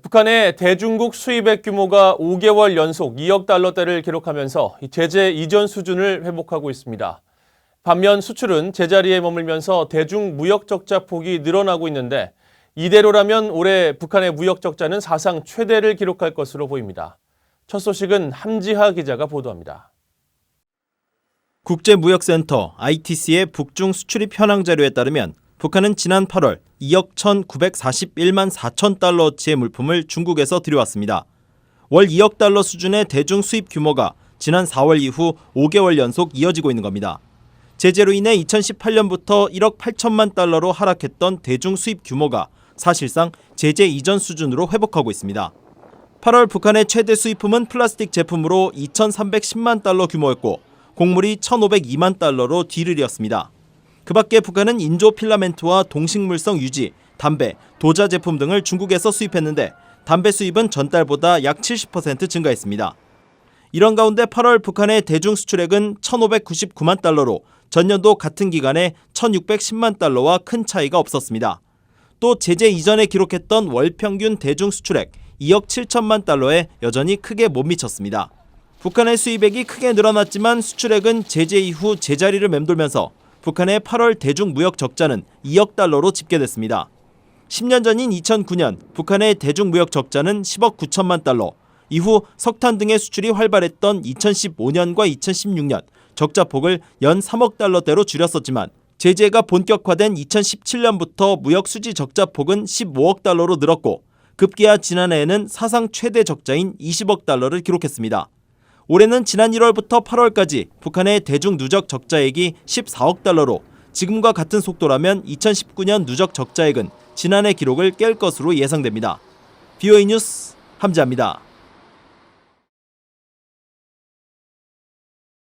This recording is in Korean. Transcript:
북한의 대중국 수입액 규모가 5개월 연속 2억 달러대를 기록하면서 이 제재 이전 수준을 회복하고 있습니다. 반면 수출은 제자리에 머물면서 대중 무역 적자 폭이 늘어나고 있는데 이대로라면 올해 북한의 무역 적자는 사상 최대를 기록할 것으로 보입니다. 첫 소식은 함지하 기자가 보도합니다. 국제무역센터 ITC의 북중 수출입 현황 자료에 따르면 북한은 지난 8월 2억 1,941만 4천 달러어치의 물품을 중국에서 들여왔습니다. 월 2억 달러 수준의 대중 수입 규모가 지난 4월 이후 5개월 연속 이어지고 있는 겁니다. 제재로 인해 2018년부터 1억 8천만 달러로 하락했던 대중 수입 규모가 사실상 제재 이전 수준으로 회복하고 있습니다. 8월 북한의 최대 수입품은 플라스틱 제품으로 2,310만 달러 규모였고 곡물이 1,502만 달러로 뒤를 이었습니다. 그 밖에 북한은 인조 필라멘트와 동식물성 유지, 담배, 도자 제품 등을 중국에서 수입했는데 담배 수입은 전달보다 약 70% 증가했습니다. 이런 가운데 8월 북한의 대중 수출액은 1,599만 달러로 전년도 같은 기간에 1,610만 달러와 큰 차이가 없었습니다. 또 제재 이전에 기록했던 월 평균 대중 수출액 2억 7천만 달러에 여전히 크게 못 미쳤습니다. 북한의 수입액이 크게 늘어났지만 수출액은 제재 이후 제자리를 맴돌면서 북한의 8월 대중 무역 적자는 2억 달러로 집계됐습니다. 10년 전인 2009년 북한의 대중 무역 적자는 10억 9천만 달러, 이후 석탄 등의 수출이 활발했던 2015년과 2016년 적자 폭을 연 3억 달러대로 줄였었지만 제재가 본격화된 2017년부터 무역 수지 적자 폭은 15억 달러로 늘었고 급기야 지난해에는 사상 최대 적자인 20억 달러를 기록했습니다. 올해는 지난 1월부터 8월까지 북한의 대중 누적 적자액이 14억 달러로 지금과 같은 속도라면 2019년 누적 적자액은 지난해 기록을 깰 것으로 예상됩니다. BOA 뉴스 함지아입니다.